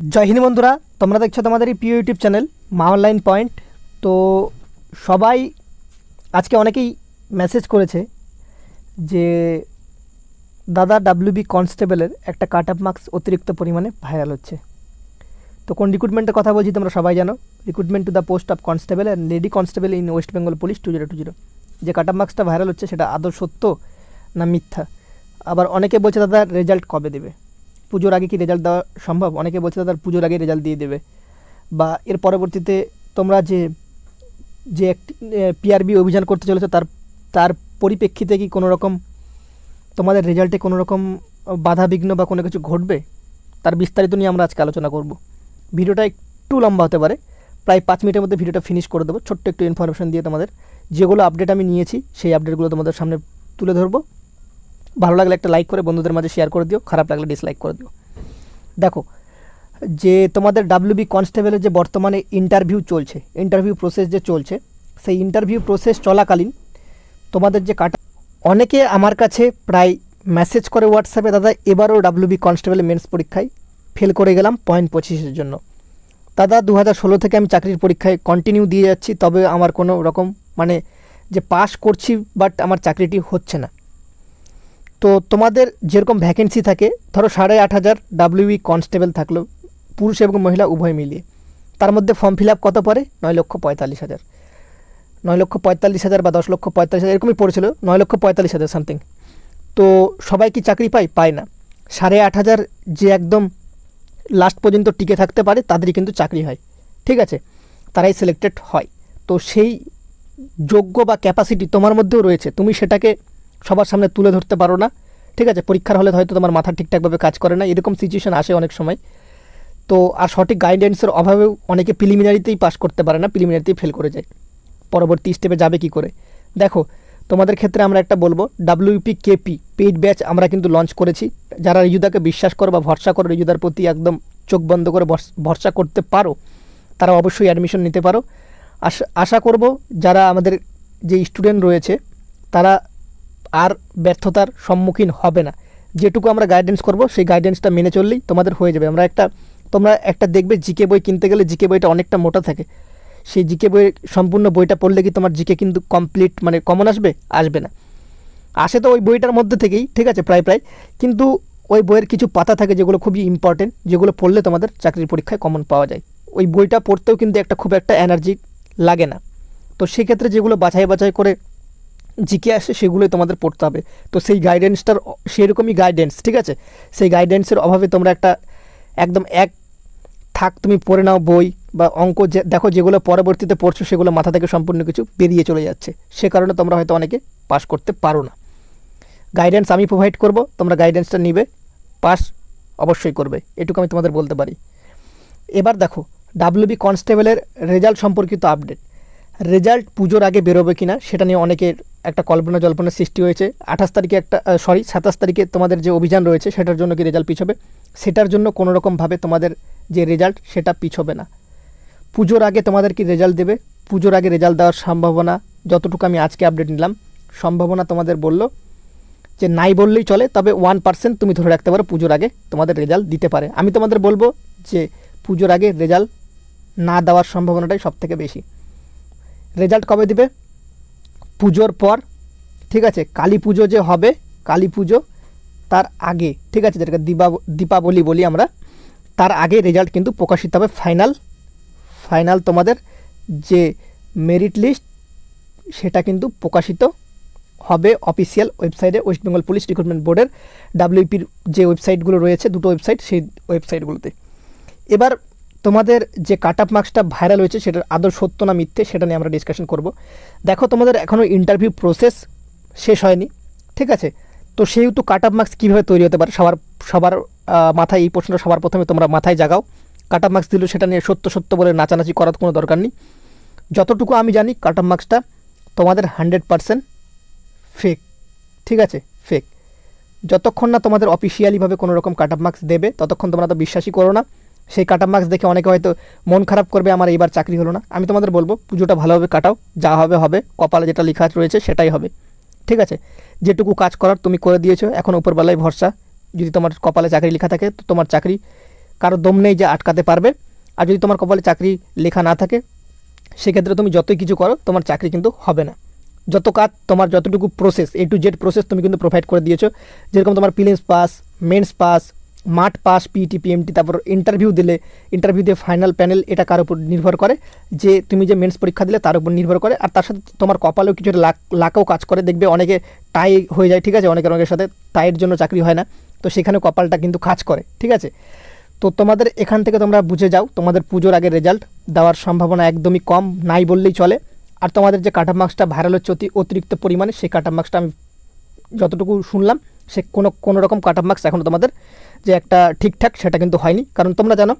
জয় হিন্দ বন্ধুরা, তোমরা দেখছ তোমাদের এই প্রিয় ইউটিউব চ্যানেল মা অনলাইন পয়েন্ট। তো সবাই আজকে অনেকেই মেসেজ করেছে যে দাদা ডাব্লিউবি কনস্টেবলের একটা কাট আপ মার্কস অতিরিক্ত পরিমাণে ভাইরাল হচ্ছে। তো কোন রিক্রুটমেন্টের কথা বলছি তোমরা সবাই জানো? Recruitment to the post of constable and lady constable in West Bengal police two zero two zero যে কাট আপ মার্কসটা ভাইরাল হচ্ছে, সেটা আদৌ সত্য না মিথ্যা? আবার অনেকে বলছে, দাদা রেজাল্ট কবে দেবে? পুজোর আগে কি রেজাল্ট দেওয়া সম্ভব? অনেকে বলছে দাদা, পুজোর আগে রেজাল্ট দিয়ে দেবে। বা এর পরবর্তীতে তোমরা যে যে একটি পিআরবি অভিযান করতে চলেছো, তার তার পরিপ্রেক্ষিতে কি কোনো রকম তোমাদের রেজাল্টে কোনো রকম বাধা বিঘ্ন বা কোনো কিছু ঘটবে? তার বিস্তারিত নিয়ে আমরা আজকে আলোচনা করব। ভিডিওটা একটু লম্বা হতে পারে। প্রায় পাঁচ মিনিটের মধ্যে ভিডিওটা ফিনিশ করে দেবো। ছোট্ট একটু ইনফরমেশন দিয়ে তোমাদের যেগুলো আপডেট আমি নিয়েছি, সেই আপডেটগুলো তোমাদের সামনে তুলে ধরবো। ভালো লাগলে একটা লাইক করে বন্ধুদের মাঝে শেয়ার করে দিও, খারাপ লাগলে ডিসলাইক করে দিও। দেখো, যে তোমাদের ডাব্লিউবি কনস্টেবলের যে বর্তমানে ইন্টারভিউ চলছে ইন্টারভিউ প্রসেস যে চলছে, সেই ইন্টারভিউ প্রসেস চলাকালীন তোমাদের যে কাটা অনেকে আমার কাছে প্রায় মেসেজ করে হোয়াটসঅ্যাপে দাদা, এবারও ডাব্লিউবি কনস্টেবল মেন্স পরীক্ষায় ফেল করে গেলাম পয়েন্ট পঁচিশের জন্য। দাদা দু হাজার ষোলো থেকে আমি চাকরির পরীক্ষায় কন্টিনিউ দিয়ে যাচ্ছি, তবে আমার কোনো রকম মানে যে পাস করছি বাট আমার চাকরিটি হচ্ছে না। তো তোমাদের যেরকম ভ্যাকেন্সি থাকে, ধরো সাড়ে আট হাজার ডাব্লিউই কনস্টেবল থাকল পুরুষ এবং মহিলা উভয় মিলিয়ে, তার মধ্যে ফর্ম ফিল আপ কত পড়ে? নয় লক্ষ পঁয়তাল্লিশ হাজার। নয় লক্ষ পঁয়তাল্লিশ হাজার বা দশ লক্ষ পঁয়তাল্লিশ হাজার, এরকমই পড়েছিল, নয় লক্ষ পঁয়তাল্লিশ হাজার সামথিং তো সবাই কি চাকরি পায়? পায় না। সাড়ে আট হাজার যে একদম লাস্ট পর্যন্ত টিকে থাকতে পারে, তাদেরই কিন্তু চাকরি হয়। ঠিক আছে? তারাই সিলেক্টেড হয়। তো সেই যোগ্য বা ক্যাপাসিটি তোমার মধ্যেও রয়েছে, তুমি সেটাকে সবার সামনে তুলে ধরতে পারো না। ঠিক আছে, পরীক্ষার হলে হয়তো তোমার মাথা ঠিকঠাকভাবে কাজ করে না। এরকম সিচুয়েশন আসে অনেক সময়। তো, আর সঠিক গাইডেন্সের অভাবেও অনেকে প্রিলিমিনারিতেই পাস করতে পারে না প্রিলিমিনারিতেই ফেল করে যায়। পরবর্তী স্টেপে যাবে কি করে? দেখো, তোমাদের ক্ষেত্রে আমরা একটা বলব ডাব্লিউপি কেপি পেইড ব্যাচ আমরা কিন্তু লঞ্চ করেছি। যারা রিজুদাকে বিশ্বাস করো বা ভরসা করো, রিজুদার প্রতি একদম চোখ বন্ধ করে ভরস- করতে পারো, তারা অবশ্যই অ্যাডমিশন নিতে পারো। আশা আশা করব, যারা আমাদের যে স্টুডেন্ট রয়েছে, তারা আর ব্যর্থতার সম্মুখীন হবে না। যেটুকু আমরা গাইডেন্স করব, সেই গাইডেন্সটা মেনে চললেই তোমাদের হয়ে যাবে। আমরা একটা, তোমরা একটা দেখবে জিকে বই কিনতে গেলে জিকে বইটা অনেকটা মোটা থাকে। সেই জিকে বইয়ের সম্পূর্ণ বইটা পড়লে কি তোমার জিকে কিন্তু কমপ্লিট মানে কমন আসবে? আসবে না। আসে তো ওই বইটার মধ্যে থেকেই, ঠিক আছে, প্রায় প্রায়। কিন্তু ওই বইয়ের কিছু পাতা থাকে যেগুলো খুবই ইম্পর্টেন্ট যেগুলো পড়লে তোমাদের চাকরির পরীক্ষায় কমন পাওয়া যায়। ওই বইটা পড়তেও কিন্তু একটা খুব একটা এনার্জি লাগে না। তো সেক্ষেত্রে যেগুলো বাছাই বাছাই করে জিকে আসে সেগুলোই তোমাদের পড়তে হবে। তো সেই গাইডেন্সটার সেরকমই গাইডেন্স ঠিক আছে? সেই গাইডেন্সের অভাবে তোমরা একটা একদম এক থাক তুমি পড়ে নাও বই বা অঙ্ক যে, দেখো যেগুলো পরবর্তীতে পড়ছো সেগুলো মাথা থেকে সম্পূর্ণ কিছু বেরিয়ে চলে যাচ্ছে। সে কারণে তোমরা হয়তো অনেকে পাস করতে পারো না। গাইডেন্স আমি প্রোভাইড করব, তোমরা গাইডেন্সটা নিবে পাস অবশ্যই করবে। এটুকু আমি তোমাদের বলতে পারি। এবার দেখো ডাব্লিউবি কনস্টেবলের রেজাল্ট সম্পর্কিত আপডেট রেজাল্ট পুজোর আগে বেরোবে কিনা, সেটা নিয়ে অনেকের একটা কল্পনা জল্পনার সৃষ্টি হয়েছে। আঠাশ তারিখে একটা সরি সাতাশ তারিখে তোমাদের যে অভিযান রয়েছে, সেটার জন্য কি রেজাল্ট পিছবে? সেটার জন্য কোনো রকমভাবে তোমাদের যে রেজাল্ট, সেটা পিছবে না। পুজোর আগে তোমাদের কি রেজাল্ট দেবে? পুজোর আগে রেজাল্ট দেওয়ার সম্ভাবনা, যতটুকু আমি আজকে আপডেট নিলাম, সম্ভাবনা তোমাদের বলল যে নাই বললেই চলে, তবে ওয়ান পার্সেন্ট তুমি ধরে রাখতে পারো পুজোর আগে তোমাদের রেজাল্ট দিতে পারে। আমি তোমাদের বলব যে পুজোর আগে রেজাল্ট না দেওয়ার সম্ভাবনাটাই সব থেকে বেশি। রেজাল্ট কবে দিবে? পুজোর পর, ঠিক আছে? কালী পুজো যে হবে, কালী পুজো তার আগে, ঠিক আছে? যেটাকে দীপা, দীপাবলি বলি আমরা, তার আগে রেজাল্ট কিন্তু প্রকাশিত হবে ফাইনাল ফাইনাল তোমাদের যে মেরিট লিস্ট সেটা কিন্তু প্রকাশিত হবে অফিসিয়াল ওয়েবসাইটে ওয়েস্ট বেঙ্গল পুলিশ রিক্রুটমেন্ট বোর্ডের ডাব্লিউপির যে ওয়েবসাইটগুলো রয়েছে, দুটো ওয়েবসাইট সেই ওয়েবসাইটগুলোতে এবার তোমাদের যে কাট আপ মার্কসটা ভাইরাল হয়েছে, সেটার আদৌ সত্য না মিথ্যে, সেটা নিয়ে আমরা ডিসকাশন করব। দেখো, তোমাদের এখনও ইন্টারভিউ প্রসেস শেষ হয়নি, ঠিক আছে? তো সেহেতু কাট আপ মার্কস কীভাবে তৈরি হতে পারে, সবার সবার মাথায় এই প্রশ্নটা সবার প্রথমে তোমরা মাথায় জাগাও। কাট আপ মার্কস দিলেও সেটা নিয়ে সত্য সত্য বলে নাচানাচি করার কোনো দরকার নেই। যতটুকু আমি জানি কাট আপ মার্কসটা তোমাদের হান্ড্রেড পারসেন্ট ফেক ঠিক আছে? ফেক যতক্ষণ না তোমাদের অফিসিয়ালিভাবে কোনো রকম কাট আপ মার্কস দেবে, ততক্ষণ তোমরা তো বিশ্বাসই করো না। সেই কাট মার্কস দেখে অনেকে হয়তো মন খারাপ করবে, আমার এইবার চাকরি হলো না। আমি তোমাদের বলব, পুজোটা ভালোভাবে কাটাও, যা হবে হবে। কপালে যেটা লেখা রয়েছে সেটাই হবে। ঠিক আছে? যেটুকু কাজ করার তুমি করে দিয়েছ, এখন উপরবেলায় ভরসা। যদি তোমার কপালে চাকরি লেখা থাকে, তো তোমার চাকরি কারও দম নেই যে আটকাতে পারবে। আর যদি তোমার কপালে চাকরি লেখা না থাকে, সেক্ষেত্রে তুমি যতই কিছু করো, তোমার চাকরি কিন্তু হবে না। যত কাজ, তোমার যতটুকু process A to Z process তুমি কিন্তু প্রোভাইড করে দিয়েছ। যেরকম তোমার প্রিলিমস পাস মেন্স পাস মাঠ পাস পিটি পিএমটি তারপর ইন্টারভিউ দিলে ইন্টারভিউ দিয়ে ফাইনাল প্যানেল এটা কার উপর নির্ভর করে? যে তুমি যে মেন্স পরীক্ষা দিলে তার উপর নির্ভর করে। আর তার সাথে তোমার কপালেও কিছু লাক, লাকও কাজ করে। দেখবে অনেকে টাই হয়ে যায়, ঠিক আছে? অনেকের অনেকের সাথে টাইয়ের জন্য চাকরি হয় না। তো সেখানে কপালটা কিন্তু কাজ করে, ঠিক আছে? তো তোমাদের এখান থেকে তোমরা বুঝে যাও, তোমাদের পুজোর আগে রেজাল্ট দেওয়ার সম্ভাবনা একদমই কম, নাই বললেই চলে। আর তোমাদের যে কাট মার্কসটা ভাইরাল হচ্ছে অতি অতিরিক্ত পরিমাণে, সেই কাট মার্কসটা আমি যতটুকু শুনলাম, সে কোনো কোনো রকম কাট মার্কস এখনও তোমাদের যে একটা ঠিকঠাক সেটা কিন্তু হয়নি। কারণ তোমরা জানো